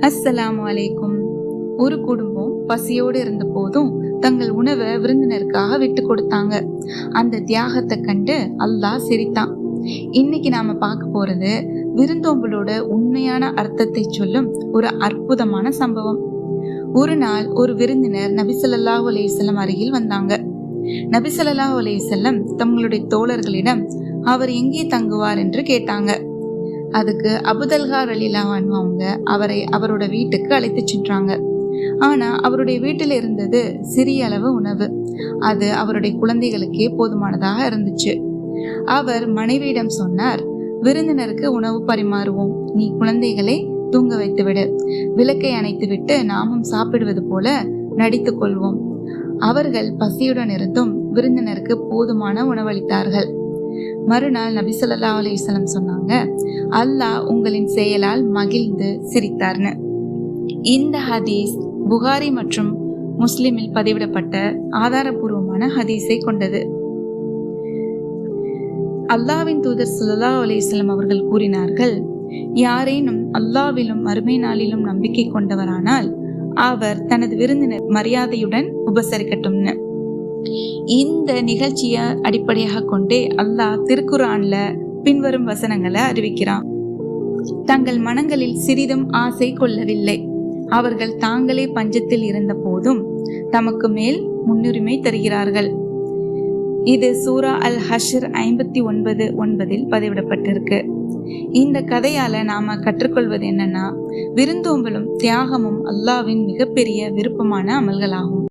அஸ்ஸலாமு அலைக்கும். ஒரு குடும்பம் பசியோடு இருந்த போதும் தங்கள் உணவை விருந்தினருக்காக விட்டு கொடுத்தாங்க. அந்த தியாகத்தை கண்டு அல்லாஹ் சிரித்தான். இன்னைக்கு நாம பார்க்க போறது விருந்தோம்பலோட உண்மையான அர்த்தத்தை சொல்லும் ஒரு அற்புதமான சம்பவம். ஒரு நாள் ஒரு விருந்தினர் நபிசல்லாஹ் அலையுசல்லம் அருகில் வந்தாங்க. நபிசல்லாஹ் அலையுசல்லம் தங்களுடைய தோழர்களிடம் அவர் எங்கே தங்குவார்? என்று கேட்டாங்க. அதுக்கு அபுதல்கார் அலிலாவான் அவங்க அவரை அவரோட வீட்டுக்கு அழைத்து சென்றாங்க. ஆனா அவருடைய வீட்டில் இருந்தது சிறிய அளவு உணவு. அது அவருடைய குழந்தைகளுக்கே போதுமானதாக இருந்துச்சு. அவர் மனைவியிடம் சொன்னார் விருந்தினருக்கு உணவு பரிமாறுவோம். நீ குழந்தைகளை தூங்க வைத்து விடு. விளக்கை அணைத்துவிட்டு நாமும் சாப்பிடுவது போல நடித்துக் கொள்வோம். அவர்கள் பசியுடன் இருந்தும் விருந்தினருக்கு போதுமான உணவளித்தார்கள். மறுநாள் நபி சொல்லா அலிஸ்லம் சொன்னாங்க அல்லாஹ் உங்களின் செயலால் மகிழ்ந்து சிரித்தார்னு. இந்த ஹதீஸ் புகாரி மற்றும் முஸ்லிமில் பதிவிடப்பட்ட ஆதாரபூர்வமான ஹதீஸை கொண்டது. அல்லாவின் தூதர் சுல்லா அலிஸ்லம் அவர்கள் கூறினார்கள் யாரேனும் அல்லாவிலும் மறுமை நாளிலும் நம்பிக்கை கொண்டவரானால் அவர் தனது விருந்தினர் மரியாதையுடன் உபசரிக்கட்டும்னு. இந்த நிகழ்ச்சியை அடிப்படையாக கொண்டே அல்லாஹ் திருக்குறான்ல பின்வரும் வசனங்களை அறிவிக்கிறான். தங்கள் மனங்களில் சிறிதும் ஆசை கொள்ளவில்லை. அவர்கள் தாங்களே பஞ்சத்தில் இருந்த போதும் தமக்கு மேல் முன்னுரிமை தருகிறார்கள். இது சூரா அல் ஹஷர் ஐம்பத்தி ஒன்பது ஒன்பதில் பதிவிடப்பட்டிருக்கு. இந்த கதையால நாம கற்றுக்கொள்வது என்னன்னா விருந்தோம்பலும் தியாகமும் அல்லாவின் மிகப்பெரிய விருப்பமான அமல்களாகும்.